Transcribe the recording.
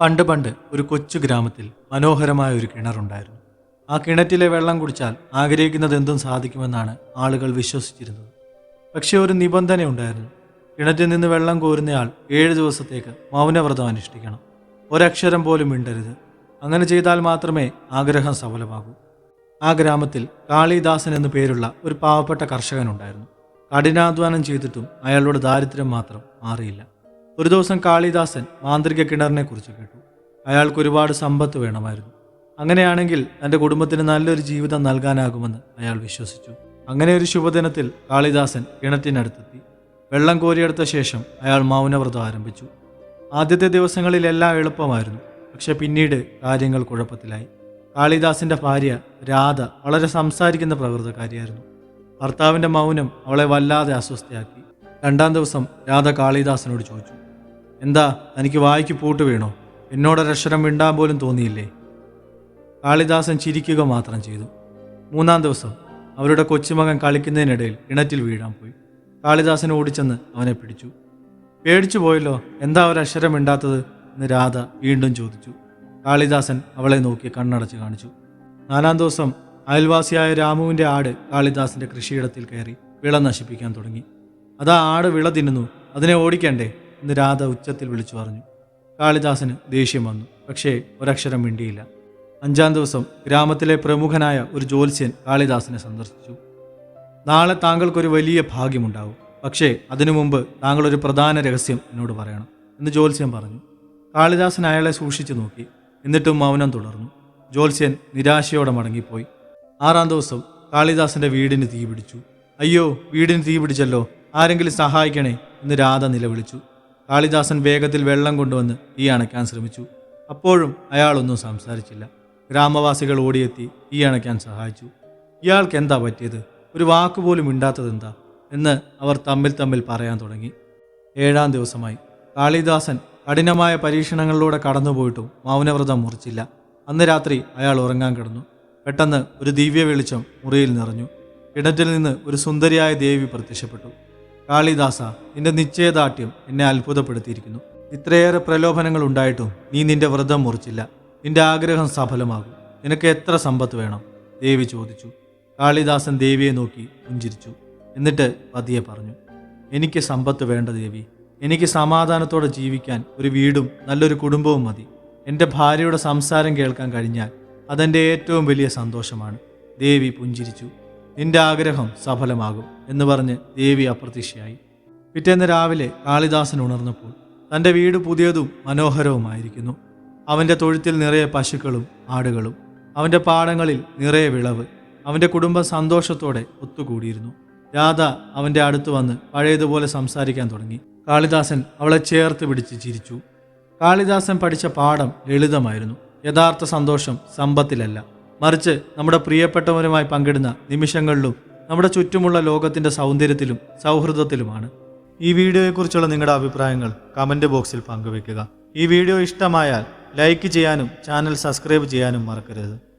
പണ്ട് പണ്ട് ഒരു കൊച്ചു ഗ്രാമത്തിൽ മനോഹരമായ ഒരു കിണറുണ്ടായിരുന്നു ആ കിണറ്റിലെ വെള്ളം കുടിച്ചാൽ ആഗ്രഹിക്കുന്നത് എന്തും സാധിക്കുമെന്നാണ് ആളുകൾ വിശ്വസിച്ചിരുന്നത്. പക്ഷേ ഒരു നിബന്ധന ഉണ്ടായിരുന്നു. കിണറ്റിൽ നിന്ന് വെള്ളം കോരുന്നയാൾ ഏഴ് ദിവസത്തേക്ക് മൗനവ്രതം അനുഷ്ഠിക്കണം. ഒരക്ഷരം പോലും മിണ്ടരുത്. അങ്ങനെ ചെയ്താൽ മാത്രമേ ആഗ്രഹം സഫലമാകൂ. ആ ഗ്രാമത്തിൽ കാളിദാസൻ എന്നു പേരുള്ള ഒരു പാവപ്പെട്ട കർഷകനുണ്ടായിരുന്നു കഠിനാധ്വാനം ചെയ്തിട്ടും അയാളുടെ ദാരിദ്ര്യം മാത്രം മാറിയില്ല. ഒരു ദിവസം കാളിദാസൻ മാന്ത്രിക കിണറിനെ കുറിച്ച് കേട്ടു. അയാൾക്ക് ഒരുപാട് സമ്പത്ത് വേണമായിരുന്നു. അങ്ങനെയാണെങ്കിൽ തന്റെ കുടുംബത്തിന് നല്ലൊരു ജീവിതം നൽകാനാകുമെന്ന് അയാൾ വിശ്വസിച്ചു. അങ്ങനെ ഒരു ശുഭദിനത്തിൽ കാളിദാസൻ കിണറ്റിനടുത്തെത്തി. വെള്ളം കോരിയെടുത്ത ശേഷം അയാൾ മൗനവ്രതം ആരംഭിച്ചു. ആദ്യത്തെ ദിവസങ്ങളിലെല്ലാം എളുപ്പമായിരുന്നു. പക്ഷെ പിന്നീട് കാര്യങ്ങൾ കുഴപ്പത്തിലായി. കാളിദാസിന്റെ ഭാര്യ രാധ വളരെ സംസാരിക്കുന്ന പ്രകൃതക്കാരിയായിരുന്നു ഭർത്താവിന്റെ മൗനം അവളെ വല്ലാതെ അസ്വസ്ഥയാക്കി. രണ്ടാം ദിവസം രാധ കാളിദാസനോട് ചോദിച്ചു എന്താ തനിക്ക് വായിക്ക് പൂട്ട് വീണോ? എന്നോടൊരക്ഷരം മിണ്ടാൻ പോലും തോന്നിയില്ലേ? കാളിദാസൻ ചിരിക്കുക മാത്രം ചെയ്തു. മൂന്നാം ദിവസം അവരുടെ കൊച്ചുമകൻ കളിക്കുന്നതിനിടയിൽ കിണറ്റിൽ വീഴാൻ പോയി. കാളിദാസൻ ഓടിച്ചെന്ന് അവനെ പിടിച്ചു. പേടിച്ചു പോയല്ലോ എന്താ ഒരക്ഷരം മിണ്ടാത്തത് എന്ന് രാധ വീണ്ടും ചോദിച്ചു. കാളിദാസൻ അവളെ നോക്കി കണ്ണടച്ച് കാണിച്ചു. നാലാം ദിവസം അയൽവാസിയായ രാമുവിന്റെ ആട് കാളിദാസിന്റെ കൃഷിയിടത്തിൽ കയറി വിള നശിപ്പിക്കാൻ തുടങ്ങി. അതാ ആട് വിള തിന്നുന്നു അതിനെ ഓടിക്കണ്ടേ? എന്ന് രാധ ഉച്ചത്തിൽ വിളിച്ചു പറഞ്ഞു. കാളിദാസന് ദേഷ്യം വന്നു. പക്ഷേ ഒരക്ഷരം മിണ്ടിയില്ല. അഞ്ചാം ദിവസം ഗ്രാമത്തിലെ പ്രമുഖനായ ഒരു ജ്യോത്സ്യൻ കാളിദാസനെ സന്ദർശിച്ചു. നാളെ താങ്കൾക്കൊരു വലിയ ഭാഗ്യമുണ്ടാവും. പക്ഷേ അതിനു മുമ്പ് താങ്കളൊരു പ്രധാന രഹസ്യം എന്നോട് പറയണം എന്ന് ജ്യോത്സ്യൻ പറഞ്ഞു. കാളിദാസൻ അയാളെ സൂക്ഷിച്ചു നോക്കി. എന്നിട്ടും മൗനം തുടർന്നു. ജ്യോത്സ്യൻ നിരാശയോടെ മടങ്ങിപ്പോയി. ആറാം ദിവസം കാളിദാസന്റെ വീടിന് തീ പിടിച്ചു അയ്യോ വീടിന് തീ പിടിച്ചല്ലോ ആരെങ്കിലും സഹായിക്കണേ എന്ന് രാധ നിലവിളിച്ചു. കാളിദാസൻ വേഗത്തിൽ വെള്ളം കൊണ്ടുവന്ന് തീ അണയ്ക്കാൻ ശ്രമിച്ചു. അപ്പോഴും അയാളൊന്നും സംസാരിച്ചില്ല. ഗ്രാമവാസികൾ ഓടിയെത്തി തീ അണയ്ക്കാൻ സഹായിച്ചു. ഇയാൾക്ക് എന്താ പറ്റിയത്? ഒരു വാക്കുപോലും ഇണ്ടാത്തതെന്താ എന്ന് അവർ തമ്മിൽ തമ്മിൽ പറയാൻ തുടങ്ങി. ഏഴാം ദിവസമായി. കാളിദാസൻ കഠിനമായ പരീക്ഷണങ്ങളിലൂടെ കടന്നുപോയിട്ടും മൗനവ്രതം മുറിച്ചില്ല. അന്ന് രാത്രി അയാൾ ഉറങ്ങാൻ കിടന്നു. പെട്ടെന്ന് ഒരു ദിവ്യ വെളിച്ചം മുറിയിൽ നിറഞ്ഞു. കിണറ്റിൽ നിന്ന് ഒരു സുന്ദരിയായ ദേവി പ്രത്യക്ഷപ്പെട്ടു. കാളിദാസ നിന്റെ നിശ്ചയദാർഢ്യം എന്നെ അത്ഭുതപ്പെടുത്തിയിരിക്കുന്നു. ഇത്രയേറെ പ്രലോഭനങ്ങൾ ഉണ്ടായിട്ടും നീ നിന്റെ വ്രതം മുറിച്ചില്ല. നിന്റെ ആഗ്രഹം സഫലമാകും. നിനക്ക് എത്ര സമ്പത്ത് വേണം? ദേവി ചോദിച്ചു. കാളിദാസൻ ദേവിയെ നോക്കി പുഞ്ചിരിച്ചു. എന്നിട്ട് പതിയെ പറഞ്ഞു എനിക്ക് സമ്പത്ത് വേണ്ട ദേവി. എനിക്ക് സമാധാനത്തോടെ ജീവിക്കാൻ ഒരു വീടും നല്ലൊരു കുടുംബവും മതി. എന്റെ ഭാര്യയുടെ സംസാരം കേൾക്കാൻ കഴിഞ്ഞാൽ അതെന്റെ ഏറ്റവും വലിയ സന്തോഷമാണ്. ദേവി പുഞ്ചിരിച്ചു. നിന്റെ ആഗ്രഹം സഫലമാകും എന്ന് പറഞ്ഞ് ദേവി അപ്രത്യക്ഷയായി. പിറ്റേന്ന് രാവിലെ കാളിദാസൻ ഉണർന്നപ്പോൾ തന്റെ വീട് പുതിയതും മനോഹരവുമായിരിക്കുന്നു. അവന്റെ തൊഴുത്തിൽ നിറയെ പശുക്കളും ആടുകളും അവന്റെ പാടങ്ങളിൽ നിറയെ വിളവ് അവന്റെ കുടുംബം സന്തോഷത്തോടെ ഒത്തുകൂടിയിരുന്നു. രാധ അവന്റെ അടുത്ത് വന്ന് പഴയതുപോലെ സംസാരിക്കാൻ തുടങ്ങി. കാളിദാസൻ അവളെ ചേർത്ത് പിടിച്ച് ചിരിച്ചു. കാളിദാസൻ പഠിച്ച പാഠം ലളിതമായിരുന്നു. യഥാർത്ഥ സന്തോഷം സമ്പത്തിലല്ല. മറിച്ച് നമ്മുടെ പ്രിയപ്പെട്ടവരുമായി പങ്കിടുന്ന നിമിഷങ്ങളിലും നമ്മുടെ ചുറ്റുമുള്ള ലോകത്തിന്റെ സൗന്ദര്യത്തിലും സൗഹൃദത്തിലുമാണ്. ഈ വീഡിയോയെക്കുറിച്ചുള്ള നിങ്ങളുടെ അഭിപ്രായങ്ങൾ കമന്റ് ബോക്സിൽ പങ്കുവെക്കുക ഈ വീഡിയോ ഇഷ്ടമായാൽ ലൈക്ക് ചെയ്യാനും ചാനൽ സബ്സ്ക്രൈബ് ചെയ്യാനും മറക്കരുത്.